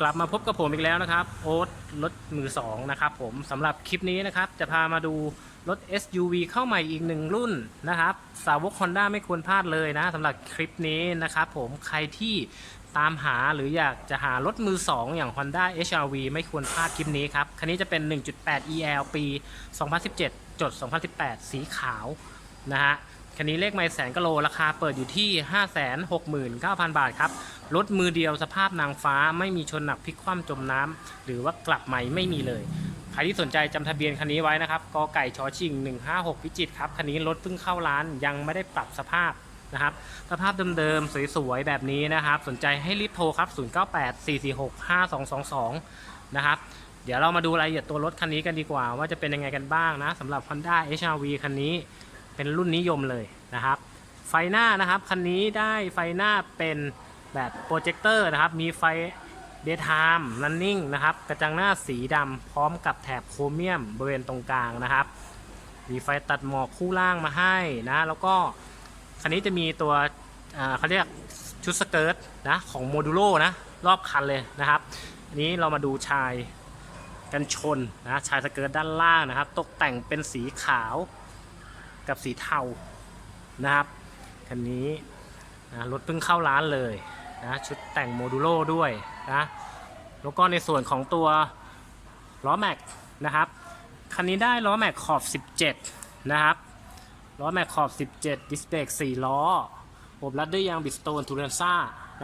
กลับมาพบกับผมอีกแล้วนะครับ โอ๊ตรถมือสองนะครับผมสำหรับคลิปนี้นะครับ จะพามาดูรถ SUV เข้าใหม่อีกหนึ่งรุ่นนะครับ สาวก Honda ไม่ควรพลาดเลยนะสำหรับคลิปนี้นะครับผมใครที่ตามหาหรืออยากจะหารถมือ 2 อย่าง Honda HRV ไม่ควรพลาดคลิปนี้ครับ คันนี้จะเป็น 1.8 EL ปี 2017 จด 2018 สีขาวนะฮะ คันนี้เลขไม่แสนกะโลราคาเปิดอยู่ที่ 569,000 บาทครับ รถมือเดียวสภาพนางฟ้าไม่มีชนหนักพลิกคว่ำจมน้ำหรือว่ากลับใหม่ไม่มีเลย ใครที่สนใจจำทะเบียนคันนี้ไว้นะครับกอไก่ชอชิง 156 พิจิตรครับ คันนี้รถเพิ่งเข้าร้านยังไม่ได้ปรับสภาพนะครับสภาพเดิมๆสวยๆแบบนี้นะครับ สนใจให้รีบโทรครับ 0984465222 นะครับเดี๋ยวเรามาดูรายละเอียดตัวรถคันนี้กันดีกว่า ว่าจะเป็นยังไงกันบ้างนะสำหรับ Honda HR-V คันนี้ เป็นรุ่นนิยมเลยนะครับ ไฟหน้านะครับคันนี้ได้ไฟหน้าเป็นแบบโปรเจคเตอร์นะครับ มีไฟ Daytime Running นะครับ กระจังหน้าสีดำพร้อมกับแถบโครเมียมบริเวณตรงกลางนะครับ มีไฟตัดหมอกคู่ล่างมาให้นะ แล้วก็คันนี้จะมีตัวเขาเรียกชุดสเกิร์ตนะของโมดูโลนะรอบคันเลยนะครับอันนี้เรามาดูชายกันชนนะชายสเกิร์ตด้านล่างนะครับ ตกแต่งเป็นสีขาว กับสีเทานะครับคันนี้นะรถเพิ่งเข้าร้านเลยนะชุดแต่งโมดูโลด้วยนะแล้วก็ในส่วนของตัวล้อแม็กนะครับคันนี้ได้ล้อแม็กขอบ 17 นะครับล้อแม็กขอบ 17 ดิสเบรก4 ล้ออบรัดด้วยยางบิสโตนทูเรนซ่า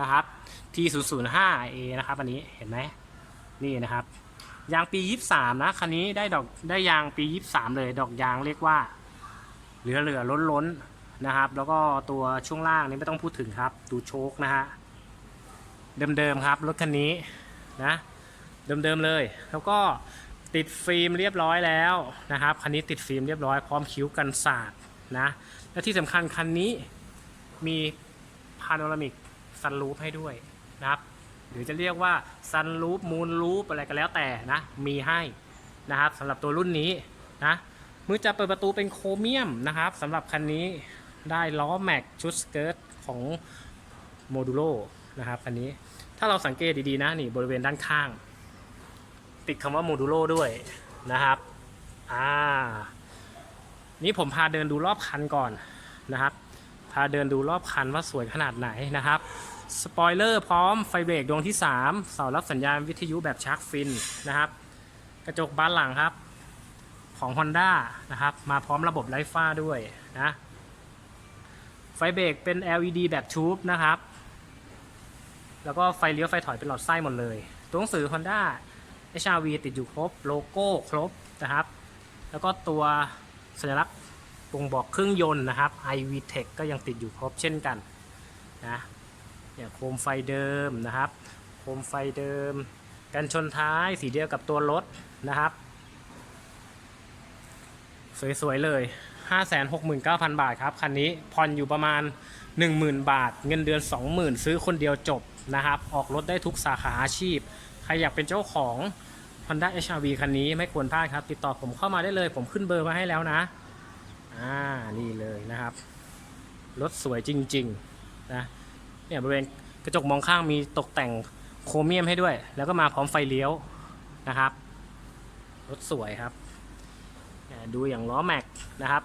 นะครับ T005A นะครับอันนี้เห็นไหมนี่นะครับ ยางปี 23 นะ คันนี้ได้ดอกได้ยางปี 23 เลย ดอกยางเรียกว่า เหลือเหลือล้นล้นๆนะครับ แล้วก็ตัวช่วงล่างนี้ไม่ต้องพูดถึงครับ ดูโชคนะฮะเดิมๆครับรถคันนี้นะเดิมๆเลย แล้วก็ติดฟิล์มเรียบร้อยแล้วนะครับคันนี้ติดฟิล์มเรียบร้อยพร้อมคิ้วกันสาดนะและที่สำคัญคันนี้มีพาโนรามิกซันรูฟให้ด้วยนะครับหรือจะเรียกว่าซันรูฟมูนรูฟอะไรก็แล้วแต่นะมีให้นะครับสำหรับตัวรุ่นนี้นะ มือจับเปิดประตูเป็นโครเมียมนะครับสำหรับคันนี้ได้ล้อแม็กชุดสเกิร์ตของโมดูโลนะครับคันนี้ถ้าเราสังเกตดีๆนะนี่บริเวณด้านข้าง ติดคำว่าโมดูโลด้วยนะครับอ่านี่ผมพาเดินดูรอบคันก่อนนะครับ พาเดินดูรอบคันว่าสวยขนาดไหนนะครับสปอยเลอร์พร้อมไฟเบรกดวงที่ 3 เสารับสัญญาณวิทยุแบบชาร์กฟินนะครับ กระจกบานหลังครับ ของ Honda นะครับ มาพร้อมระบบไร้ฝ้าด้วยนะ ไฟเบรกเป็น LED แบบทูบนะครับ แล้วก็ไฟเลี้ยวไฟถอยเป็นหลอดไส้หมดเลย ตัวหนังสือ Honda HRV ติดอยู่ครบ โลโก้ครบนะครับ แล้วก็ตัวสัญลักษณ์บ่งบอกเครื่องยนต์นะครับ iVTEC ก็ยังติดอยู่ครบเช่นกันนะเนี่ยโคมไฟเดิมนะครับ โคมไฟเดิม กันชนท้ายสีเดียวกับตัวรถนะครับ สวยๆเลย 569,000 บาทครับ คันนี้ผ่อนอยู่ประมาณ 10,000 บาท เงินเดือน 20,000 ซื้อคนเดียวจบนะครับ ออกรถได้ทุกสาขาอาชีพ ใครอยากเป็นเจ้าของ Honda HR-V คันนี้ไม่ควรพลาดครับ ติดต่อผมเข้ามาได้เลย ผมขึ้นเบอร์มาให้แล้วนะ อ่า นี่เลยนะครับ รถสวยจริงๆนะ เนี่ยบริเวณกระจกมองข้างมีตกแต่งโครเมียมให้ด้วย แล้วก็มาพร้อมไฟเลี้ยวนะครับ รถสวยครับ ดูอย่างล้อแม็กนะครับ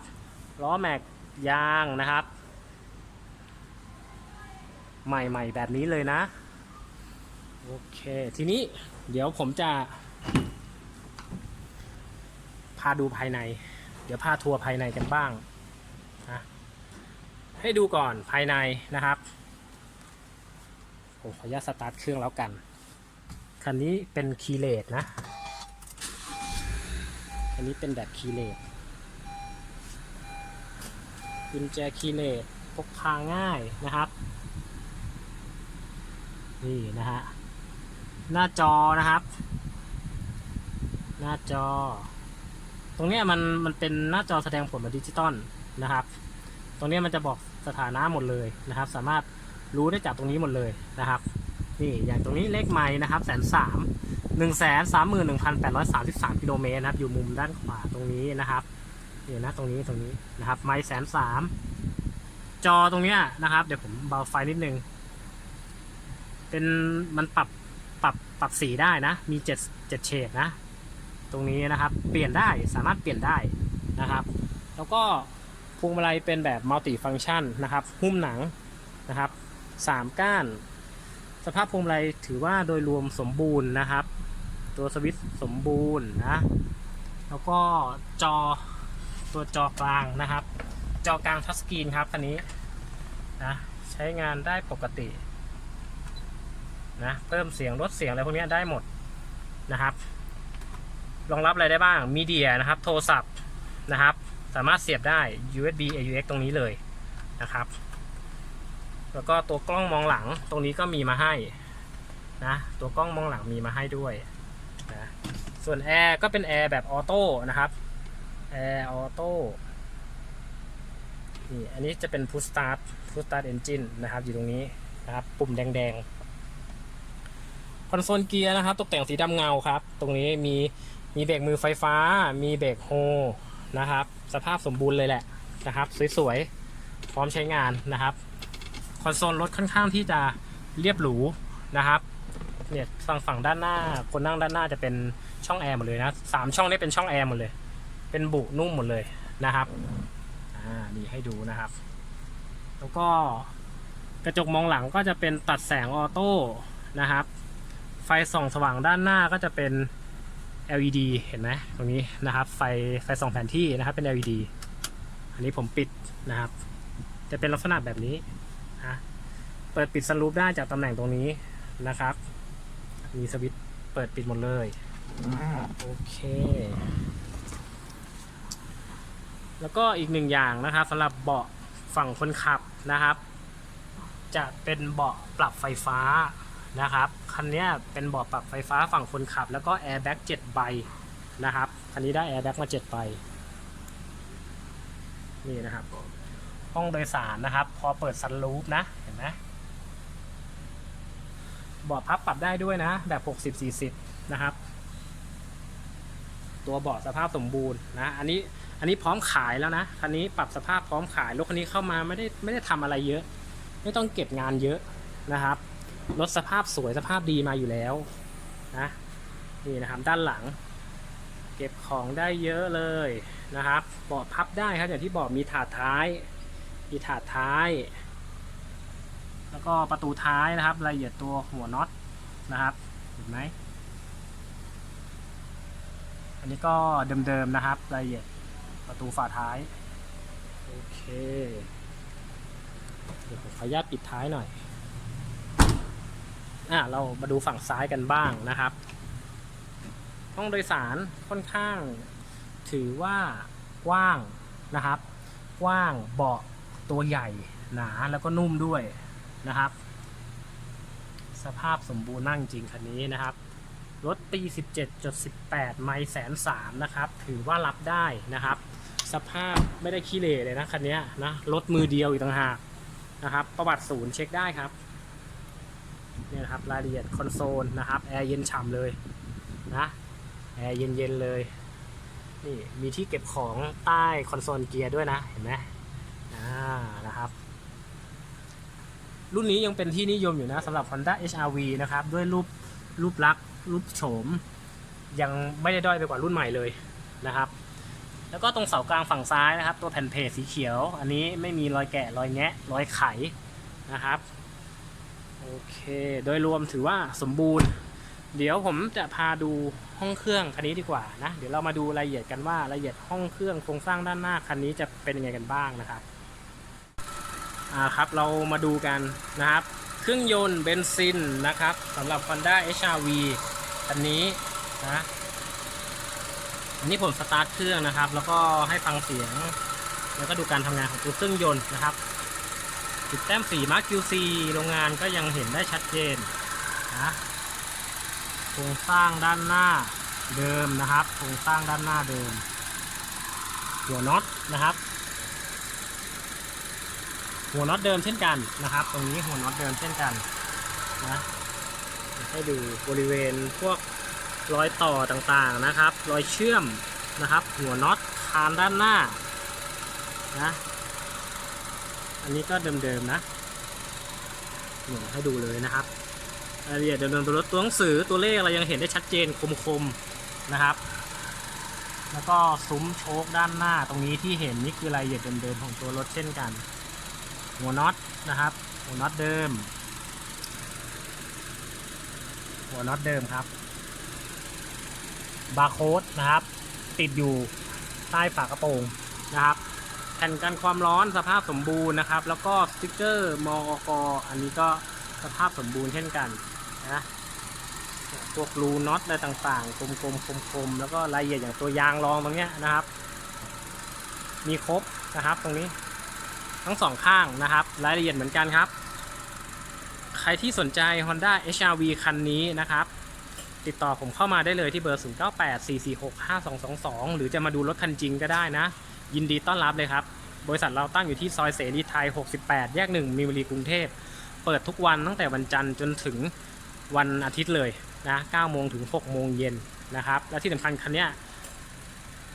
ล้อแม็กยางนะครับ ใหม่ๆแบบนี้เลยนะ โอเค ทีนี้เดี๋ยวผมจะ พาดูภายใน เดี๋ยวพาทัวร์ภายในกันบ้างนะให้ดูก่อนภายในนะครับผมขออนุญาตสตาร์ทเครื่องแล้วกัน คันนี้เป็นคีเลสนะ อันนี้เป็นแบบคีเลสกุญแจคีเลสพกพาง่ายนะครับ นี่นะฮะ หน้าจอนะครับ หน้าจอ ตรงนี้มันมันเป็นหน้าจอแสดงผลแบบดิจิตอลนะครับ ตรงนี้มันจะบอกสถานะหมดเลยนะครับ สามารถรู้ได้จากตรงนี้หมดเลยนะครับ นี่อย่างตรงนี้เลขไม้นะครับแสนสาม หนึ่งแสนสามหมื่นหนึ่งพันแปดร้อยสามสิบสามกิโลเมตรนะครับ อยู่มุมด้านขวาตรงนี้นะครับนี่นะตรงนี้ตรงนี้นะครับ ไม้แสนสามจอตรงเนี้ยนะครับ เดี๋ยวผมเบาไฟนิดนึง เป็นมันปรับปรับปรับสีได้นะ มี7 7เฉดนะ ตรงนี้นะครับ เปลี่ยนได้สามารถเปลี่ยนได้นะครับ แล้วก็พวงมาลัยเป็นแบบมัลติฟัง c t ชันนะครับ หุ้มหนังนะครับสามก้าน สภาพพวงมาลัยถือว่าโดยรวมสมบูรณ์นะครับ ตัวสวิตช์สมบูรณ์นะ แล้วก็จอตัวจอกลางนะครับ จอกลางทัชสกรีนครับคันนี้นะใช้งานได้ปกตินะเพิ่มเสียงลดเสียงอะไรพวกนี้ได้หมดนะครับรองรับอะไรได้บ้างมีเดียนะครับ โทรศัพท์นะครับ สามารถเสียบได้ USB AUX ตรงนี้เลยนะครับ แล้วก็ตัวกล้องมองหลังตรงนี้ก็มีมาให้นะตัวกล้องมองหลังมีมาให้ด้วย ส่วนแอร์ก็เป็นแอร์แบบออโต้นะครับแอร์ออโต้นี่อันนี้จะเป็น push start push start engine นะครับอยู่ตรงนี้นะครับปุ่มแดงๆคอนโซลเกียร์นะครับ ตกแต่งสีดำเงาครับ ตรงนี้มีมีเบรกมือไฟฟ้า มีเบรกโฮนะครับ สภาพสมบูรณ์เลยแหละนะครับ สวยๆ พร้อมใช้งานนะครับ คอนโซลรถค่อนข้างที่จะเรียบหรูนะครับ เนี่ยฝั่งฝั่งด้านหน้า คนนั่งด้านหน้าจะเป็นช่องแอร์หมดเลยนะสามช่องนี้เป็นช่องแอร์หมดเลย เป็นบุนุ่มหมดเลยนะครับอ่านี่ให้ดูนะครับ แล้วก็กระจกมองหลังก็จะเป็นตัดแสงออโต้นะครับ ไฟส่องสว่างด้านหน้าก็จะเป็น LED เห็นไหมตรงนี้นะครับ ไฟไฟส่องแผนที่นะครับเป็น LED อันนี้ผมปิดนะครับ จะเป็นลักษณะแบบนี้นะเปิดปิดสลูปได้จากตำแหน่งตรงนี้นะครับ มีสวิตช์เปิดปิดหมดเลย โอเค แล้วก็อีกหนึ่งอย่างนะครับสำหรับเบาะฝั่งคนขับนะครับ จะเป็นเบาะปรับไฟฟ้านะครับคันนี้เป็นเบาะปรับไฟฟ้าฝั่งคนขับ แล้วก็แอร์แบ็ก7ใบนะครับคันนี้ได้แอร์แบ็กมา7ใบนี่นะครับห้องโดยสารนะครับ พอเปิดซันรูฟนะเห็นไหม เบาะพับปรับได้ด้วยนะ แบบ 60-40 นะครับ ตัวเบาะสภาพสมบูรณ์นะ อันนี้อันนี้พร้อมขายแล้วนะ คันนี้ปรับสภาพพร้อมขายรถคันนี้เข้ามาไม่ได้ไม่ได้ทำอะไรเยอะ ไม่ต้องเก็บงานเยอะนะครับ รถสภาพสวยสภาพดีมาอยู่แล้วนะนี่นะครับด้านหลัง เก็บของได้เยอะเลยนะครับเบาะพับได้ครับอย่างที่บอกมีถาดท้าย มีถาดท้าย แล้วก็ประตูท้ายนะครับรายละเอียดตัวหัวน็อตนะครับเห็นไหมอันนี้ก็เดิมๆนะครับรายละเอียดประตูฝาท้ายโอเคเดี๋ยวผมขออนุญาตปิดท้ายหน่อยอะเรามาดูฝั่งซ้ายกันบ้างนะครับห้องโดยสารค่อนข้างถือว่ากว้างนะครับ กว้างเบาะตัวใหญ่หนาแล้วก็นุ่มด้วย นะครับ สภาพสมบูรณ์นั่งจริงคันนี้นะครับ รถปี 17.18 ไมล์แสนสามนะครับ ถือว่ารับได้นะครับ สภาพไม่ได้ขี้เหร่เลยนะคันนี้นะ รถมือเดียวอีกต่างหากนะครับ ประวัติศูนย์เช็คได้ครับเนี่ยนะครับรายละเอียดคอนโซลนะครับ แอร์เย็นฉ่ำเลยนะแอร์เย็นๆเลยนี่มีที่เก็บของใต้คอนโซลเกียร์ด้วยนะ เห็นไหมอ่านะครับ รุ่นนี้ยังเป็นที่นิยมอยู่นะสำหรับ Honda HRV นะครับด้วยรูปรูปลักษณ์รูปโฉม ยังไม่ได้ด้อยไปกว่ารุ่นใหม่เลยนะครับ แล้วก็ตรงเสากลางฝั่งซ้ายนะครับ ตัวแผ่นเพจสีเขียว อันนี้ไม่มีรอยแกะรอยแงะรอยไขนะครับโอเค โดยรวมถือว่าสมบูรณ์ เดี๋ยวผมจะพาดูห้องเครื่องคันนี้ดีกว่านะ เดี๋ยวเรามาดูรายละเอียดกันว่ารายละเอียดห้องเครื่องโครงสร้างด้านหน้าคันนี้จะเป็นยังไงกันบ้างนะครับ อ่าครับเรามาดูกันนะครับ เครื่องยนต์เบนซินนะครับสำหรับ Honda HR-V คันนี้นะอันนี้ผมสตาร์ทเครื่องนะครับ แล้วก็ให้ฟังเสียง แล้วก็ดูการทำงานของตัวเครื่องยนต์นะครับติดแต้มสีมาร์ค QC โรงงานก็ยังเห็นได้ชัดเจนนะโครงสร้างด้านหน้าเดิมนะครับ โครงสร้างด้านหน้าเดิม หัวน็อตนะครับ หัวน็อตเดิมเช่นกันนะครับ ตรงนี้หัวน็อตเดิมเช่นกันนะให้ดูบริเวณพวกรอยต่อต่างๆนะครับ รอยเชื่อมนะครับ หัวน็อตคานด้านหน้านะอันนี้ก็เดิมๆนะเนี่ยให้ดูเลยนะครับรายละเอียดเดิมๆตัวรถตัวหนังสือตัวเลขอะไรยังเห็นได้ชัดเจนคมๆนะครับ แล้วก็ซุ้มโชคด้านหน้าตรงนี้ที่เห็นนี่คือรายละเอียดเดิมๆของตัวรถเช่นกัน หัวน็อตนะครับ หัวน็อตเดิม หัวน็อตเดิมครับ บาร์โค้ดนะครับ ติดอยู่ใต้ฝากระโปรงนะครับ แผ่นกันความร้อนสภาพสมบูรณ์นะครับ แล้วก็สติกเกอร์มอกอันนี้ก็สภาพสมบูรณ์เช่นกันนะพวกรูน็อตอะไรต่างๆ กลมๆคมๆ แล้วก็รายละเอียดอย่างตัวยางรองตรงเนี้ยนะครับ มีครบนะครับตรงนี้ ทั้งสองข้างนะครับ รายละเอียดเหมือนกันครับ ใครที่สนใจ Honda HRV คันนี้นะครับ ติดต่อผมเข้ามาได้เลยที่เบอร์ 0984465222 หรือจะมาดูรถคันจริงก็ได้นะ ยินดีต้อนรับเลยครับ บริษัทเราตั้งอยู่ที่ซอยเสรีไทย 68 แยก 1มีนบุรีกรุงเทพ เปิดทุกวันตั้งแต่วันจันทร์จนถึงวันอาทิตย์เลยนะ9โมงถึง 6 โมงเย็นนะครับ และที่สำคัญคันเนี้ย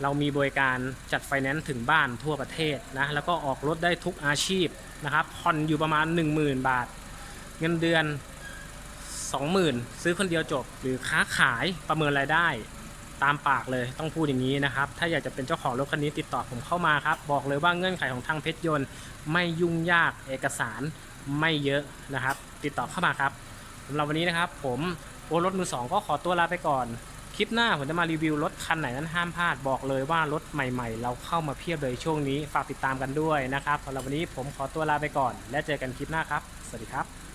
เรามีบริการจัดไฟแนนซ์ถึงบ้านทั่วประเทศนะแล้วก็ออกรถได้ทุกอาชีพนะครับผ่อนอยู่ประมาณ 10,000 บาท เงินเดือน 20,000 ซื้อคนเดียวจบ หรือค้าขายประเมินรายได้ตามปากเลยต้องพูดอย่างนี้นะครับ ถ้าอยากจะเป็นเจ้าของรถคันนี้ติดต่อผมเข้ามาครับ บอกเลยว่าเงื่อนไขของทางเพชรยนต์ไม่ยุ่งยากเอกสารไม่เยอะนะครับ ติดต่อเข้ามาครับสำหรับวันนี้นะครับ ผมโอรถมือสองก็ขอตัวลาไปก่อน คลิปหน้าผมจะมารีวิวรถคันไหนนั้นห้ามพลาดบอกเลยว่ารถใหม่ๆ เราเข้ามาเพียบเลยช่วงนี้ฝากติดตามกันด้วยนะครับสำหรับวันนี้ผมขอตัวลาไปก่อน และเจอกันคลิปหน้าครับ สวัสดีครับ